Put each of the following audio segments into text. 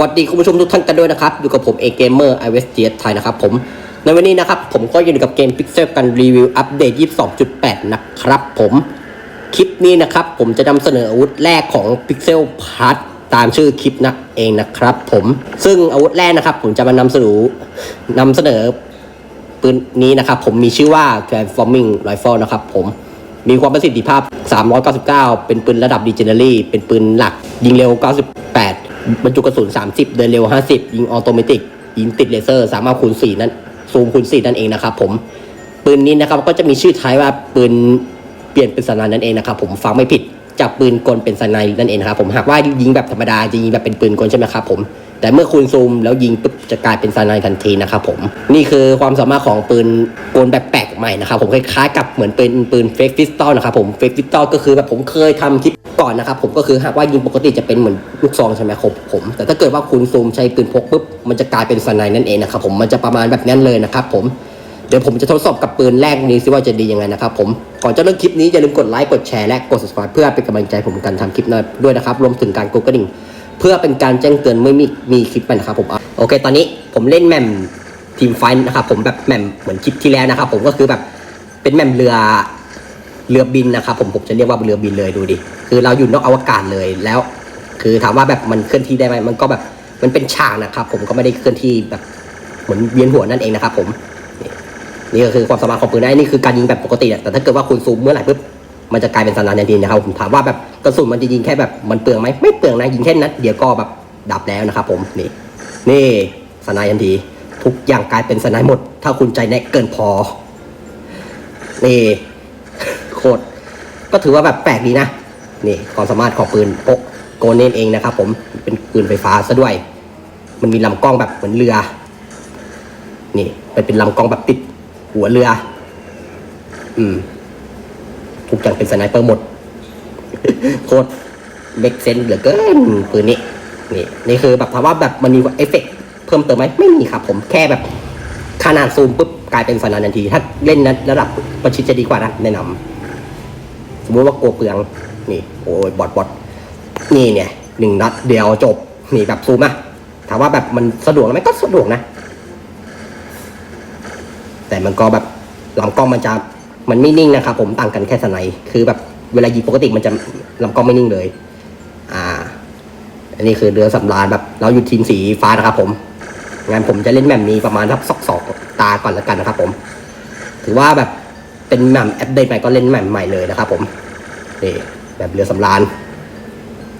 วัสดีคุณผู้ชมทุกท่านกันด้วยนะครับ อยู่กับผมเอเกมเมอร์ไอเวสเไทยนะครับผมในวันนี้นะครับ ผมก็อยู่กับเกม Pixel กันรีวิวอัปเดต 22.8 นะครับผมคลิปนี้นะครับ ผมจะนำเสนออาวุธแรกของ Pixel p a s ตามชื่อคลิปนะเองนะครับ ผมซึ่งอาวุธแรกนะครับ ผมจะมานำเสนอนำเสนอปืนนี้นะครับ ผมมีชื่อว่า Transforming Rifle นะครับ ผมมีความประสิทธิภาพ 399 เป็นปืนระดับ Legendary เป็นปืนหลักยิงเร็ว 98 บรรจุกระสุน 30 เดินเร็ว 50 ยิงออโตเมติกยิงติดเลเซอร์ สามารถคูณ4นั้นซูมคูณ4นั่นเองนะครับผมปืนนี้นะครับก็จะมีชื่อท้ายว่าปืนเปลี่ยนเป็นสนานั่นเองนะครับผมฟังไม่ผิดจากปืนกลเป็นสนายนั่นเองนะครับผมหากว่ายิงแบบธรรมดาจะยิงแบบเป็นปืนกลใช่ไหมครับผม แต่เมื่อคุณซูมแล้วยิงปุ๊บจะกลายเป็นสนายทันทีนะครับผม นี่คือความสามารถของปืนกลแบบแปลกใหม่นะครับผมคล้ายๆกับเหมือนเป็นปืนเฟกฟิสตอลนะครับผมเฟกฟิสตอลก็คือแบบผมเคยทำคลิปก่อนนะครับผมก็คือหากว่ายิงปกติจะเป็นเหมือนลูกซองใช่ไหมครับผมแต่ถ้าเกิดว่าคุณซูมใช้ปืนพกปุ๊บมันจะกลายเป็นสนายนั่นเองนะครับผมมันจะประมาณแบบนั้นเลยนะครับผมเดี๋ยวผมจะทดสอบกับปืนแรกนี้ซิว่าจะดียังไงนะครับผมก่อนจะเริ่มคลิปนี้อย่าลืมกดไลค์กดแชร์และกด subscribe เพื่อเป็นกำลังใจผมในการทำคลิปด้วยนะครับรวมถึงการกดกระดิ่ง เพื่อเป็นการแจ้งเตือนเมื่อมีมีคลิปใหม่นะครับผมโอเค ตอนนี้ผมเล่นแมมทีมไฟท์นะครับผมแบบแมมเหมือนคลิปที่แล้วนะครับผมก็คือแบบเป็นแมมเรือเรือบินนะครับผมผมจะเรียกว่าเรือบินเลยดูดิคือเราอยู่นอกอวกาศเลยแล้ว คือถามว่าแบบมันเคลื่อนที่ได้ไหมมันก็แบบมันเป็นฉากนะครับ ผมก็ไม่ได้เคลื่อนที่แบบเหมือนเวียนหัวนั่นเองนะครับผมนี่ก็คือความสามารถของปืนได้นี่คือการยิงแบบปกติแต่ถ้าเกิดว่าคุณซูมเมื่อไหร่ปุ๊บ มันจะกลายเป็นสนานทันทีนะครับผมถามว่าแบบกระสุนมันจะยิงแค่แบบมันเปลืองไหมไม่เปลืองนะยิงแค่นัดเดียวก็แบบดับแล้วนะครับผมนี่นี่สนายทันทีทุกอย่างกลายเป็นสนายหมด ถ้าคุณใจแน่เกินพอนี่โคตรก็ถือว่าแบบแปลกดีนะนี่ความสามารถของปืนโกโกเนนเองนะครับผมเป็นปืนไฟฟ้าซะด้วย มันมีลำกล้องแบบเหมือนเรือ นี่มันเป็นลำกล้องแบบติดหัวเรือ อืม ทุกอย่างเป็นสไนเปอร์หมด โคตรเล็กเซนเหลือเกินปืนนี้นี่นี่คือแบบถามว่าแบบมันมีเอฟเฟกต์เพิ่มเติมไหมไม่มีครับผมแค่แบบขนาดซูมปุ๊บกลายเป็นสนานทันที ถ้าเล่นนั้นระดับประชิดจะดีกว่านะแนะนำสมมติว่าโกเปลืองนี่ โอ้ยบอดบอดนี่เนี่ยหนึ่งนัดเดียวจบ นี่แบบซูมนะถามว่าแบบมันสะดวกไหมก็สะดวกนะ แต่มันก็แบบลำกล้องมันจะ มันไม่นิ่งนะครับผมต่างกันแค่สไนด์คือแบบเวลายิงปกติมันจะลำกล้องไม่นิ่งเลย อ่า อันนี้คือเรือสำราญแบบ เราอยู่ทีมสีฟ้านะครับผมงั้นผมจะเล่นแบบนี้ประมาณทักสอกสองตาก่อนแล้วกันนะครับ ผม ถือว่าแบบเป็นแมมแอปเดตใหม่ก็เล่นแหม่มใหม่เลยนะครับ ผมนี่แบบเรือสำราญ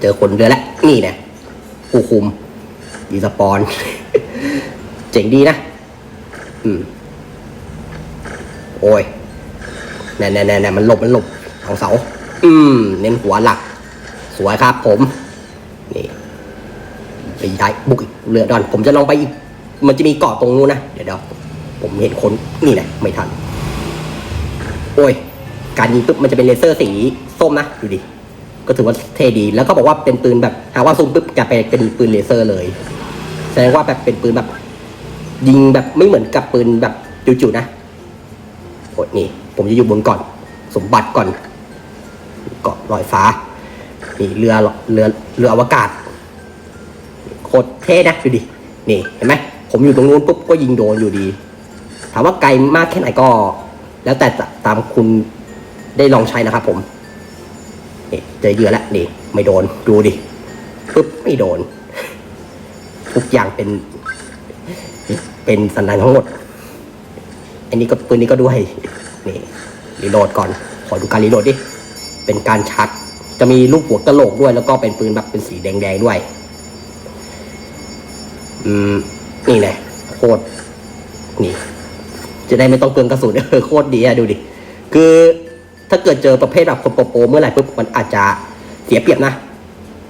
เจอคนเรือแล้วนี่เนี่ยผู้คุมดีสปอน เจ๋งดีนะ อืม โอ้ย น่แน่แน่แน่มันหลบมันหลบของเสา อืม เน้นหัวหลัก สวยครับ ผม นี่ไปย้ายบุกอีกเรือดอน ผมจะลองไปอีก มันจะมีเกาะตรงนู้นนะ เดี๋ยวเดี๋ยวผมเห็นคนนี่แหละไม่ทัน โอ้ย การยิงปุ๊บมันจะเป็นเลเซอร์สีส้มนะ ดูดิ ก็ถือว่าเท่ดี แล้วก็บอกว่าเป็นปืนแบบ หาว่าซูมปุ๊บจะไปเป็นปืนเลเซอร์เลย แสดงว่าแบบเป็นปืนแบบ ยิงแบบไม่เหมือนกับปืนแบบจู่ๆนะโอ้ยนี่ ผมจะอยู่บนก่อน สมบัติก่อน เกาะลอยฟ้า นี่เรือเรือเรืออวกาศ โคตรเท่นะดูดิ นี่เห็นไหม ผมอยู่ตรงนู้นปุ๊บก็ยิงโดนอยู่ดี ถามว่าไกลมากแค่ไหนก็ แล้วแต่ตามคุณได้ลองใช้นะครับผมนี่เจอเยื่อแล้วนี่ ไม่โดน ดูดิปุ๊บไม่โดน ทุกอย่างเป็น เป็นสันดานทั้งหมด อันนี้ก็ปืนนี้ก็ด้วย นี่รีโหลดก่อน ขอดูการรีโหลดดิ เป็นการชัด จะมีรูปหัวกระโหลกด้วย แล้วก็เป็นปืนแบบเป็นสีแดงๆด้วย อืม นี่แหละโคตร นี่ จะได้ไม่ต้องเปลืองกระสุนเออโคตรดีอะดูดิ คือถ้าเกิดเจอประเภทแบบคนโปรๆเมื่อไหร่ปุ๊บมันอาจจะเสียเปรียบนะ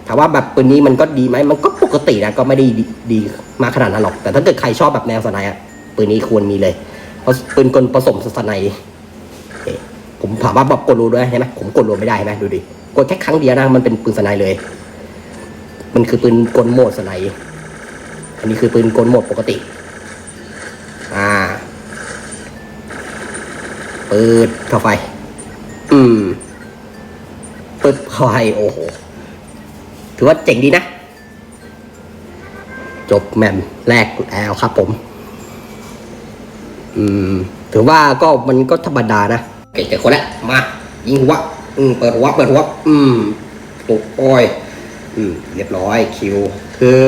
ถามว่าแบบปืนนี้มันก็ดีไหมมันก็ปกตินะก็ไม่ได้ดีดีมากขนาดนั้นหรอก แต่ถ้าเกิดใครชอบแบบแนวสไนด์อะปืนนี้ควรมีเลย เพราะปืนกลผสมสไนอ ผมถามว่าบบกดรูด้วยใช่ไหมผมกดรูไม่ได้ใช่ไหมดูดิกดแค่ครั้งเดียวนะมันเป็นปืนสไนเลย มันคือปืนกลโหมดสไนอันนี้คือปืนกลโหมดปกติ อ่าเปิดเข้าไฟอืมเปิดเข้าไฟโอ้โห ถือว่าเจ๋งดีนะ จบแมมแรกแล้วครับผม อืม ถือว่าก็มันก็ธรรมดานะ โอเคเจอคนแล้วมา ยิงหัวอืมเปิดหัวเปิดหัวอืมโอ้โอ้ยอืมเรียบร้อยคิว คือ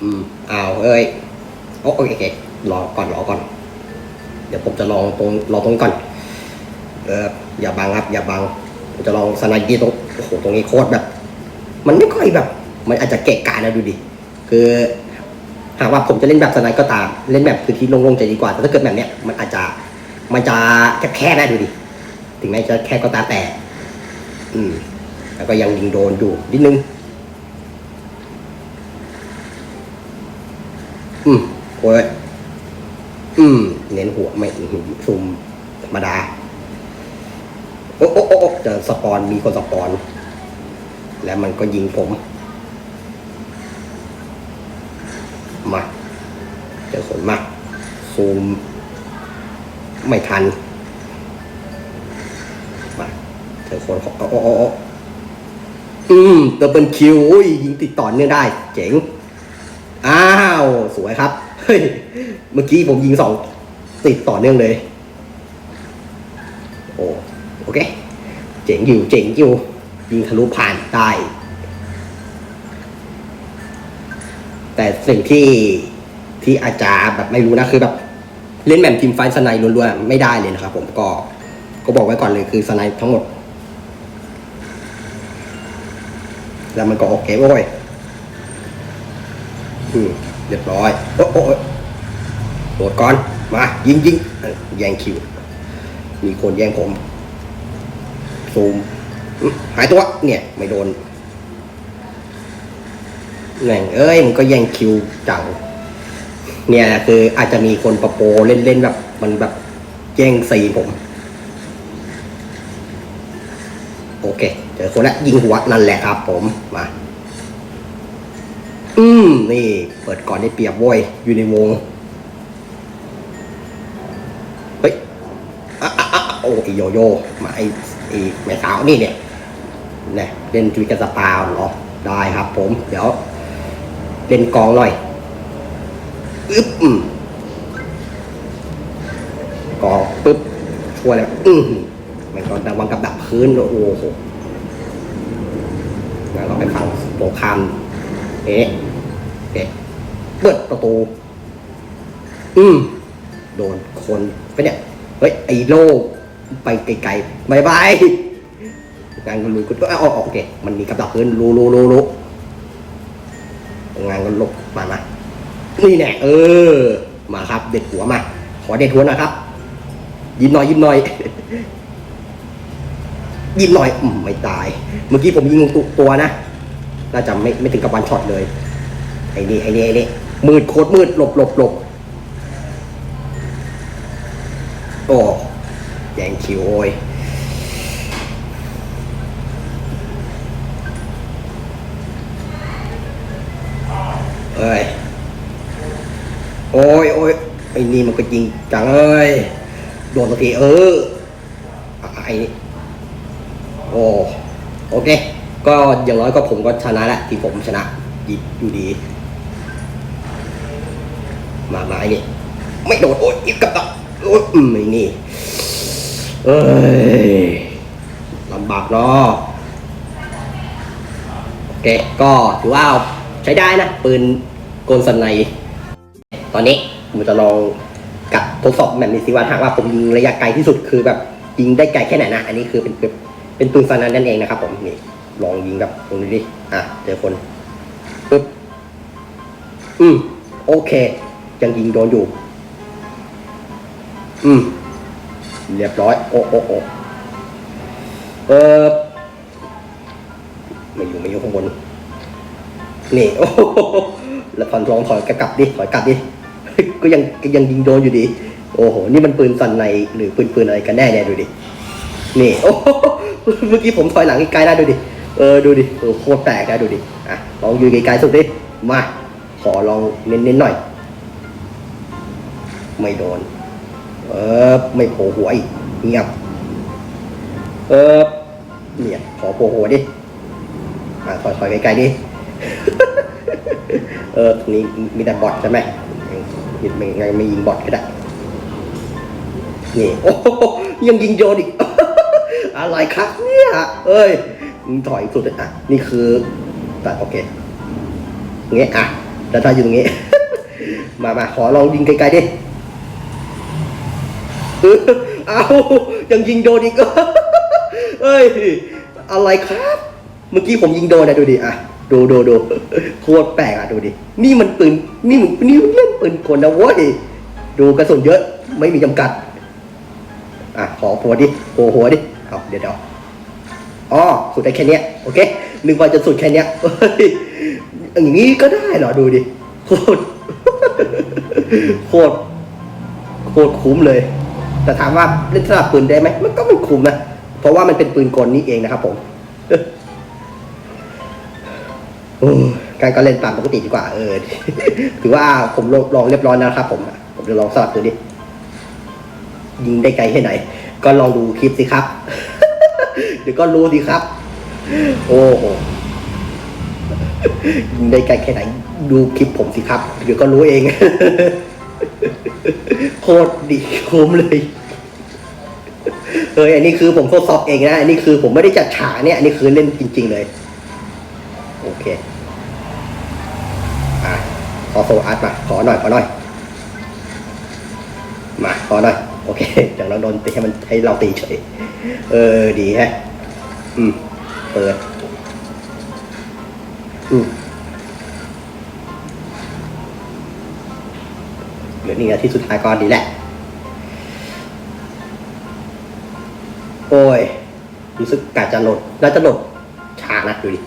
อืมอ้าวเอ้ยโอเครอก่อนรอก่อน เดี๋ยวผมจะลองตรงรอตรงก่อน เอออย่าบังครับ อย่าบังผมจะลองสไนด์ยีตรงโอ้โหตรงนี้โคตรแบบ มันไม่ค่อยแบบ มันอาจจะเกะกะนะดูดิคือหากว่าผมจะเล่นแบบสไนด์ก็ตาม เล่นแบบพื้นที่โล่งๆจะดีกว่าแต่ถ้าเกิดแบบเนี้ยมันอาจจะ มันจะแคบๆนะดูดิ ถึงแม้จะแค่ก็ตาแต่อืม แล้วก็ยังยิงโดนอยู่นิดนึง อืมโอ้ยอืม เน้นหัวไม่ซูมธรรมดา โอ้โอ้โอ้เจอสปอนมีคนสปอน แล้วมันก็ยิงผม มา เจอคนมาซูม ไม่ทัน มาเจอคนโอ้โอ้โอ้อืมเติมเป็นคิวอุ้ยยิงติดต่อเนื่องได้ เจ๋ง อ้าว สวยครับ เฮ้ย เมื่อกี้ผมยิงสองติดต่อเนื่องเลย โอ้โอเค เจ๋งอยู่ เจ๋งอยู่ ยิงทะลุผ่านได้ แต่สิ่งที่ที่อาจารย์แบบไม่รู้นะคือแบบ เล่นแบบทีมไฟสไนด์ล้วนๆไม่ได้เลยนะครับผมก็ก็บอกไว้ก่อนเลยคือสไนด์ทั้งหมด แล้วมันก็โอเคโว้ยอืมเรียบร้อย โอ้โอ้โอ้โดดก่อน มา ยิงยิงยแย่งคิว มีคนแย่งผมซูมหายตัว เนี่ย ไม่โดนแหน่งเอ้ย มันก็แย่งคิวจัง เนี่ยคืออาจจะมีคนประโปรเล่นเล่นๆแบบมันแบบแย่งซีผม โอเค เจอคนละยิงหัวนั่นแหละครับผมมา อืม นี่ เปิดก่อนได้เปรียบโว้ยอยู่ในวงเฮ้ยอะอะอะโอ้ไอโยโย่มาไอไอแม่สาวนี่เนี่ยเนี่ยเล่นจุยกันสปาวเหรอได้ครับผม เดี๋ยว เล่นกองหน่อย อึ๊บอืมกองปึ๊บช่วยแล้วอืมมันก็ดังวังกับดับพื้นโอ้โหงั้นเราไปฟังโปรคามเอ๊ะเอ๊ะเปิดประตู อืมโดนคนไปเนี่ยเฮ้ยไอ้โลกไปไกลๆบายบายงานกันลุยกูก็เอาออกโอเคมันมีกับดักพื้นรู้รู้รู้รู้งานกันลบมามา นี่แน่เออ มาครับ เด็ดหัวมา ขอเด็ดหัวนะครับ ยิ้มหน่อยยิ้มหน่อยยิ้มหน่อยอืมไม่ตาย เมื่อกี้ผมยิงตุตัวนะน่าจะไม่ไม่ถึงกับวันช็อตเลยไอ้นี่ไอ้นี่ไอ้นี่มืดโคตรมืดหลบหลบหลบโอ้แยงคิวโอยเอ้ย โอ้ยโอ้ยไอ้นี่มันก็จริงจังเอ้ยโดนสักทีเออไอ้นี่โอ้โอเค ก็อย่างน้อยก็ผมก็ชนะแหละที่ผมชนะยิบอยู่ดี มามาไอ้นี่ไม่โดนโอ้ยกับตับโอ้ยอืมไอ้นี่เอ้ยลำบากเนาะโอเค ก็ถือว่าใช้ได้นะ ปืนกลสไนด์ ตอนนี้ผมจะลองกับทดสอบแบบนี้สิว่าหากว่าผมยิงระยะไกลที่สุดคือแบบยิงได้ไกลแค่ไหนนะ อันนี้คือเป็นเป็นเป็นปืนสนนั่นเองนะครับผมนี่ลองยิงกับตรงนี้ดิอะเจอคนปึ๊บอืมโอเค ยังยิงโดนอยู่ อืมเรียบร้อย โอ้โอ้โอ้เออไม่อยู่ไม่อยู่ข้างบน นี่ โอ้โหแล้วถอนลองถอยกลับดิถอยกลับดิ ก็ยังยังยิงโดนอยู่ดี โอ้โห นี่มันปืนสันในหรือปืนปืนอะไรกันแน่เนี่ยดูดิ นี่ โอ้โหเมื่อกี้ผมถอยหลังไกลๆได้ดูดิ เออ ดูดิโอ้โคตรแปลกนะดูดิ อะ ลองยืนไกลๆสุดดิ มา ขอลองเน้นๆหน่อย ไม่โดน เออ ไม่โผล่หัวอีกเงียบ เออเนี่ยขอโผล่หัวดิ อะถอยถอยไกลๆดิ เออตรงนี้มีแต่บอทใช่ไหม ยิงไม่ไงไม่ยิงบอทก็ได้ นี่โอ้ยังยิงโยนอีก อะไรครับเนี่ยเอ้ยถอยสุดอะ นี่คือตัดโอเคเงี้ยอะแล้วถ้าอยู่ตรงนี้ มามาขอลองยิงไกลๆดิเออเอายังยิงโดนอีกเอ้ย อะไรครับ เมื่อกี้ผมยิงโดนนะดูดิอะ ดูดูดูโคตรแปลกอะดูดิ นี่มันปืน นี่มันนี่มันเล่นปืนคนนะเว้ย ดูกระสุนเยอะ ไม่มีจำกัด อะ ขอหัวดิโผล่หัวดิ เอาเดี๋ยวเดี๋ยวอ๋อ สุดได้แค่เนี้ย โอเค นึกว่าจะสุดแค่เนี้ยอย่างนี้ก็ได้เหรอ ดูดิ โคตร โคตร โคตรคุ้มเลย แต่ถามว่าเล่นสลับปืนได้ไหม มันก็ไม่คุ้มนะ เพราะว่ามันเป็นปืนกลนี่เองนะครับผม การก็เล่นตามปกติดีกว่าเออถือว่าผมลองลองเรียบร้อยแล้วนะครับผม ผมจะลองสลับดูดิยิงได้ไกลแค่ไหน ก็ลองดูคลิปสิครับเดี๋ยวก็รู้สิครับ โอ้โหยิงได้ไกลแค่ไหน ดูคลิปผมสิครับ เดี๋ยวก็รู้เองโคตรดีคุ้มเลยเฮ้ยอันนี้คือผมทดสอบเองนะอันนี้คือผมไม่ได้จัดฉากเนี่ยอันนี้คือเล่นจริง ๆ เลย โอเค อะ ข อโซอาร์ตมา ขอหน่อย ขอหน่อย มา ขอหน่อย โอเคเดี๋ยวเราโดนตีให้มันให้เราตีเฉย เออ ดีฮะ อืม เปิด อืมเหลือนี่นาทีสุดท้ายก่อนดีแหละ โอ้ย รู้สึกกาจะหลดน่าจะหลดช้านะดูดิ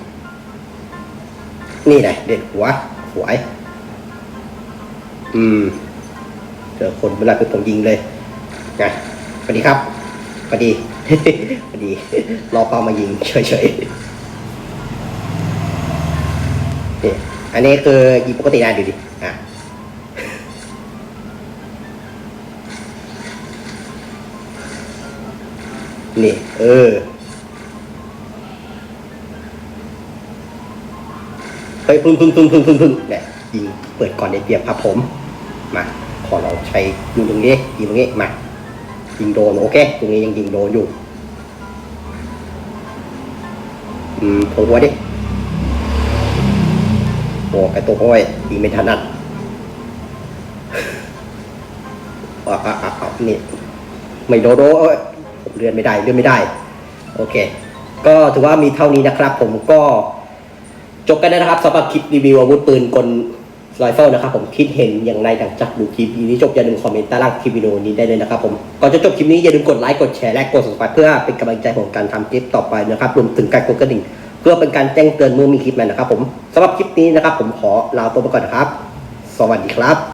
นี่แหละเด็ดหัวสวย อืมเจอคนเวลาคือผมยิงเลยไงสวัสดีครับสวัสดีสวัสดี รอเป้ามายิงเฉยๆนี่อันนี้คือยิงปกติได้ดูดิอะนี่ เออ เฮ้ยพึ่งพึ่งพึ่งพึ่งพึ่งพึ่งเนี่ยยิงเปิดก่อนได้เปรียบครับผม มาขอเราใช้ยิงตรงนี้ยิงตรงนี้มายิงโดนโอเค ตรงนี้ยังยิงโดนอยู่อืมโผล่หัวดิโอ้กระตุกโอ้ยยิงไม่ถนัดอะอะอะอะนี่ไม่โดโดเอ้ยผมเลื่อนไม่ได้เลื่อนไม่ได้ โอเค ก็ถือว่ามีเท่านี้นะครับ ผมก็จบกันแล้วนะครับสำหรับคลิปรีวิวอาวุธปืนกล รอยเฟิลนะครับผมคิดเห็นอย่างไรหลังจากดูคลิปนี้จบอย่าลืมคอมเมนต์ใต้ล่างคลิปวิดีโอนี้ได้เลยนะครับผมก่อนจะจบคลิปนี้อย่าลืมกดไลค์กดแชร์และกด subscribe เพื่อเป็นกำลังใจของการทำคลิปต่อไปนะครับรวมถึงการกดกระดิ่ง เพื่อเป็นการแจ้งเตือนเมื่อมีคลิปใหม่นะครับผมสำหรับคลิปนี้นะครับผมขอลาตัวไปก่อนนะครับ สวัสดีครับ